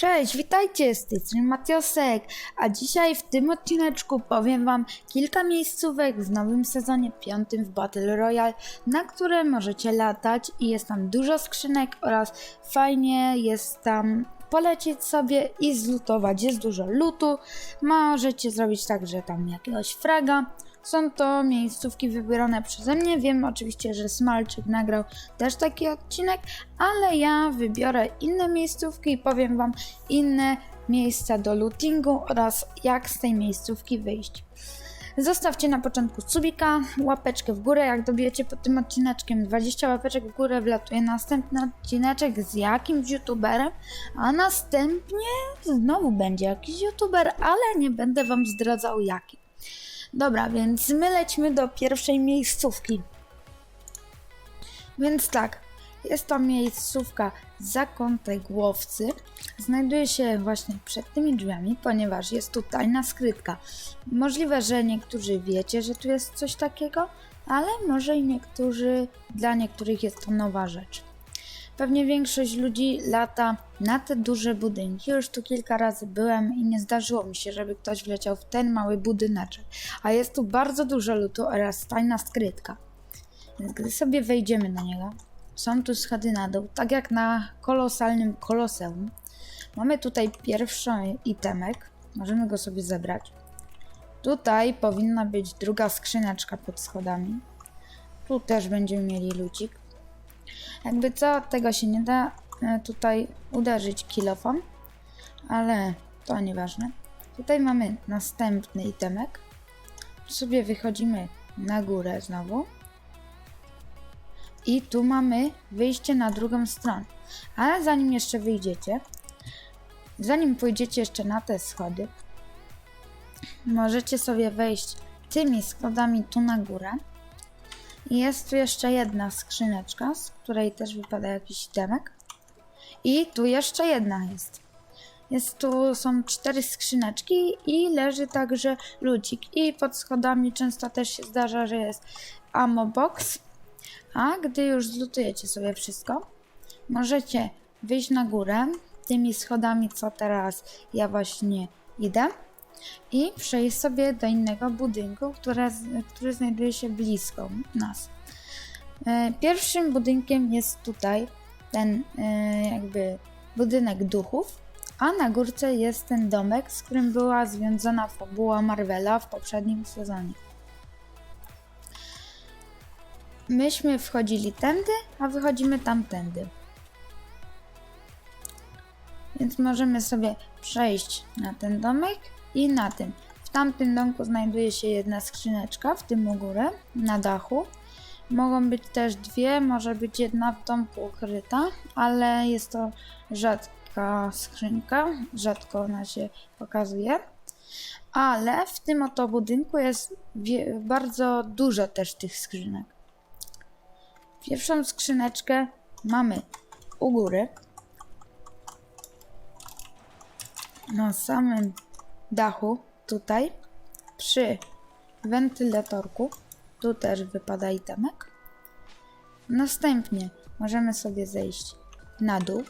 Cześć, witajcie, z tej strony Matiosek, a dzisiaj w tym odcineczku powiem wam kilka miejscówek w nowym sezonie piątym w Battle Royale, na które możecie latać i jest tam dużo skrzynek oraz fajnie jest tam polecieć sobie i zlutować, jest dużo lutu, możecie zrobić tak, że tam jakiegoś fraga, są to miejscówki wybierane przeze mnie. Wiem oczywiście, że Smalczyk nagrał też taki odcinek, ale ja wybiorę inne miejscówki i powiem Wam inne miejsca do lootingu oraz jak z tej miejscówki wyjść. Zostawcie na początku subika, łapeczkę w górę, jak dobijecie pod tym odcineczkiem 20 łapeczek w górę, wlatuje następny odcineczek z jakimś youtuberem, a następnie znowu będzie jakiś youtuber, ale nie będę wam zdradzał jaki. Dobra, więc my lecimy do pierwszej miejscówki. Więc tak, jest to miejscówka Zakątek Głowcy. Znajduje się właśnie przed tymi drzwiami, ponieważ jest tu tajna skrytka. Możliwe, że niektórzy wiecie, że tu jest coś takiego, ale może i niektórzy, dla niektórych jest to nowa rzecz. Pewnie większość ludzi lata na te duże budynki. Już tu kilka razy byłem i nie zdarzyło mi się, żeby ktoś wleciał w ten mały budyneczek. A jest tu bardzo dużo lutu oraz tajna skrytka. Więc gdy sobie wejdziemy na niego, są tu schody na dół, tak jak na kolosalnym koloseum. Mamy tutaj pierwszy itemek, możemy go sobie zebrać. Tutaj powinna być druga skrzyneczka pod schodami. Tu też będziemy mieli lucik. Jakby co, tego się nie da e, tutaj uderzyć kilofem, ale to nieważne. Tutaj mamy następny itemek. Sobie wychodzimy na górę znowu. I tu mamy wyjście na drugą stronę. Ale zanim jeszcze wyjdziecie, zanim pójdziecie jeszcze na te schody, możecie sobie wejść tymi schodami tu na górę. Jest tu jeszcze jedna skrzyneczka, z której też wypada jakiś itemek. I tu jeszcze jedna jest. Jest tu są cztery skrzyneczki i leży także lucik. I pod schodami często też się zdarza, że jest ammo box. A gdy już zlutujecie sobie wszystko, możecie wyjść na górę tymi schodami, co teraz ja właśnie idę i przejść sobie do innego budynku, które, który znajduje się blisko nas. E, Pierwszym budynkiem jest tutaj ten e, jakby budynek duchów, a na górce jest ten domek, z którym była związana fabuła Marvela w poprzednim sezonie. Myśmy wchodzili tędy, a wychodzimy tamtędy. Więc możemy sobie przejść na ten domek i na tym. W tamtym domku znajduje się jedna skrzyneczka, w tym u góry, na dachu. Mogą być też dwie, może być jedna w domku ukryta, ale jest to rzadka skrzynka, rzadko ona się pokazuje. Ale w tym oto budynku jest bardzo dużo też tych skrzynek. Pierwszą skrzyneczkę mamy u góry. Na samym dachu, tutaj, przy wentylatorku. Tu też wypada itemek. Następnie możemy sobie zejść na dół.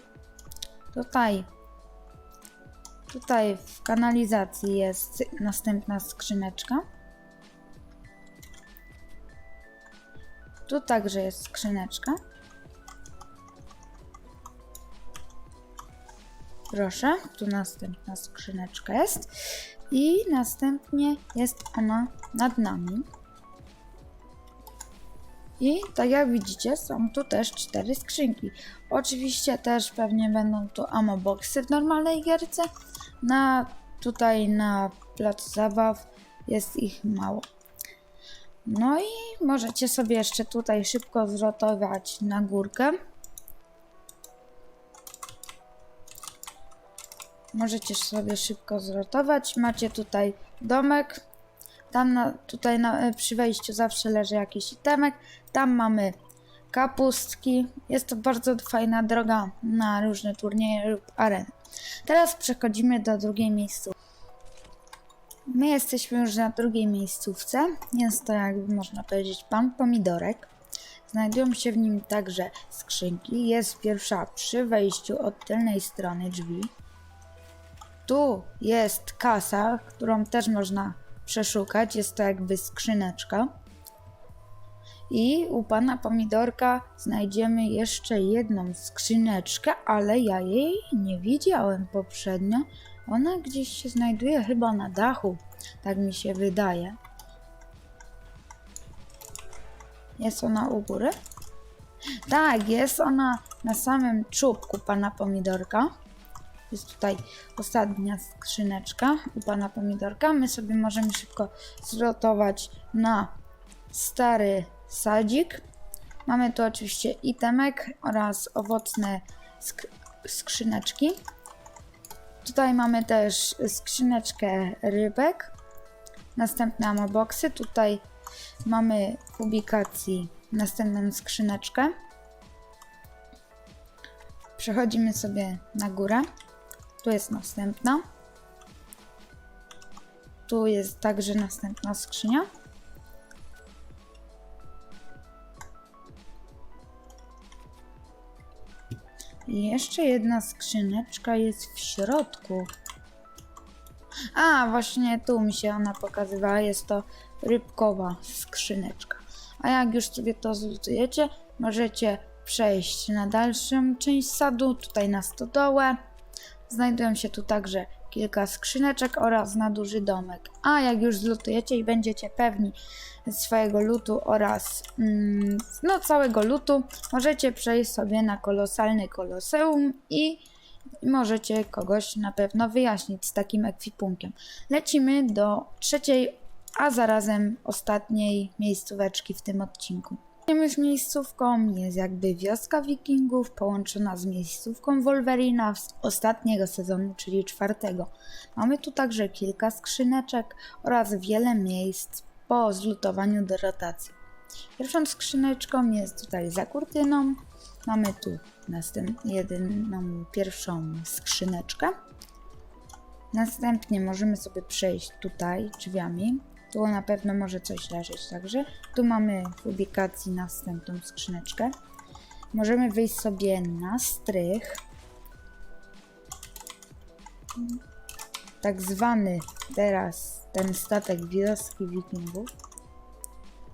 Tutaj, tutaj w kanalizacji jest następna skrzyneczka. Tu także jest skrzyneczka. Proszę, tu następna skrzyneczka jest. I następnie jest ona nad nami. I tak jak widzicie, są tu też cztery skrzynki. Oczywiście też pewnie będą tu ammo boxy w normalnej gierce. Na, tutaj na placu zabaw jest ich mało. No i możecie sobie jeszcze tutaj szybko zrotować na górkę. Możecie sobie szybko zrotować. Macie tutaj domek. Tam na, tutaj na, przy wejściu zawsze leży jakiś itemek. Tam mamy kapustki. Jest to bardzo fajna droga na różne turnieje lub areny. Teraz przechodzimy do drugiej miejscówki. My jesteśmy już na drugiej miejscówce. Jest to, jakby można powiedzieć, pan pomidorek. Znajdują się w nim także skrzynki. Jest pierwsza przy wejściu od tylnej strony drzwi. Tu jest kasa, którą też można przeszukać. Jest to jakby skrzyneczka. I u pana pomidorka znajdziemy jeszcze jedną skrzyneczkę, ale ja jej nie widziałem poprzednio. Ona gdzieś się znajduje chyba na dachu, tak mi się wydaje. Jest ona u góry? Tak, jest ona na samym czubku pana pomidorka. Jest tutaj ostatnia skrzyneczka u pana pomidorka. My sobie możemy szybko zrotować na stary sadzik. Mamy tu oczywiście itemek oraz owocne sk- skrzyneczki. Tutaj mamy też skrzyneczkę rybek. Następne amoboxy. Tutaj mamy publikacji następną skrzyneczkę. Przechodzimy sobie na górę. Tu jest następna. Tu jest także następna skrzynia. I jeszcze jedna skrzyneczka jest w środku. A, właśnie tu mi się ona pokazywała. Jest to rybkowa skrzyneczka. A jak już sobie to zlutujecie, możecie przejść na dalszą część sadu, tutaj na stodołę. Znajdują się tu także kilka skrzyneczek oraz na duży domek. A jak już zlutujecie i będziecie pewni swojego lutu oraz mm, no całego lutu, możecie przejść sobie na kolosalny koloseum i możecie kogoś na pewno wyjaśnić z takim ekwipunkiem. Lecimy do trzeciej, a zarazem ostatniej miejscóweczki w tym odcinku. Już miejscówką jest jakby wioska wikingów połączona z miejscówką Wolverina z ostatniego sezonu, czyli czwartego. Mamy tu także kilka skrzyneczek oraz wiele miejsc po zlutowaniu do rotacji. Pierwszą skrzyneczką jest tutaj za kurtyną. Mamy tu następnie jedną pierwszą skrzyneczkę. Następnie możemy sobie przejść tutaj drzwiami. Tu na pewno może coś leżeć także. Tu mamy w publikacji następną skrzyneczkę. Możemy wyjść sobie na strych. Tak zwany teraz ten statek wioski wikingów.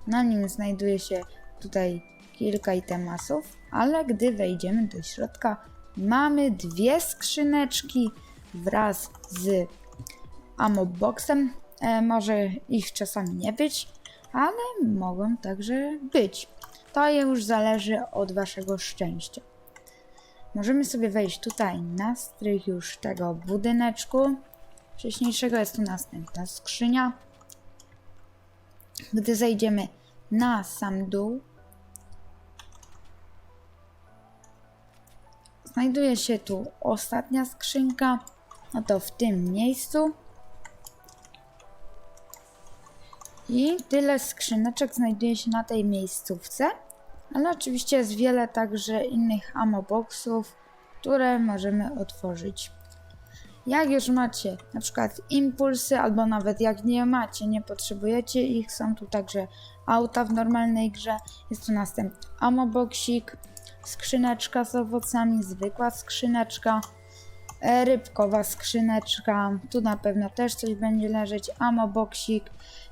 Na nim znajduje się tutaj kilka itemasów, ale gdy wejdziemy do środka, mamy dwie skrzyneczki wraz z amoboxem. E, może ich czasami nie być, ale mogą także być. To już zależy od waszego szczęścia. Możemy sobie wejść tutaj na strych już tego budyneczku. Wcześniejszego jest tu następna skrzynia. Gdy zejdziemy na sam dół, znajduje się tu ostatnia skrzynka. No to w tym miejscu. I tyle skrzyneczek znajduje się na tej miejscówce. Ale oczywiście jest wiele także innych amoboxów, które możemy otworzyć. Jak już macie na przykład impulsy, albo nawet jak nie macie, nie potrzebujecie ich, są tu także auta w normalnej grze. Jest tu następny amoboxik, skrzyneczka z owocami, zwykła skrzyneczka, rybkowa skrzyneczka. Tu na pewno też coś będzie leżeć, amoboxik.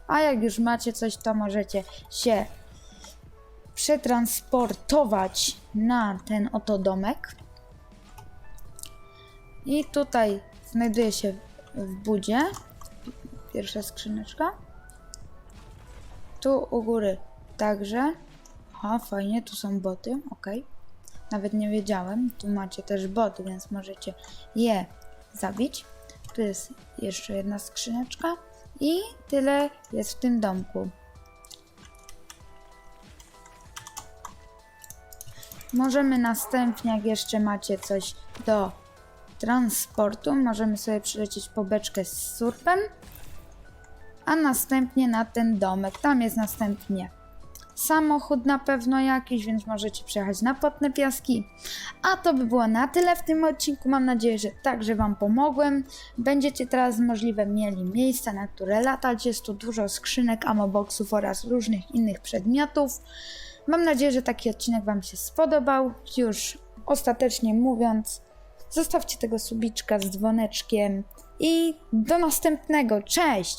A jak już macie coś, to możecie się przetransportować na ten oto domek. I tutaj znajduje się w budzie pierwsza skrzyneczka. Tu u góry także. Aha, fajnie, tu są boty, ok. Nawet nie wiedziałem. Tu macie też boty, więc możecie je zabić. Tu jest jeszcze jedna skrzyneczka. I tyle jest w tym domku. Możemy następnie, jak jeszcze macie coś do transportu, możemy sobie przylecieć po beczkę z surfem, a następnie na ten domek. Tam jest następnie samochód na pewno jakiś, więc możecie przejechać na Potne Piaski. A to by było na tyle w tym odcinku. Mam nadzieję, że także Wam pomogłem. Będziecie teraz możliwe mieli miejsca, na które latać. Jest tu dużo skrzynek, amoboxów oraz różnych innych przedmiotów. Mam nadzieję, że taki odcinek Wam się spodobał. Już ostatecznie mówiąc, Zostawcie tego subiczka z dzwoneczkiem i do następnego. Cześć!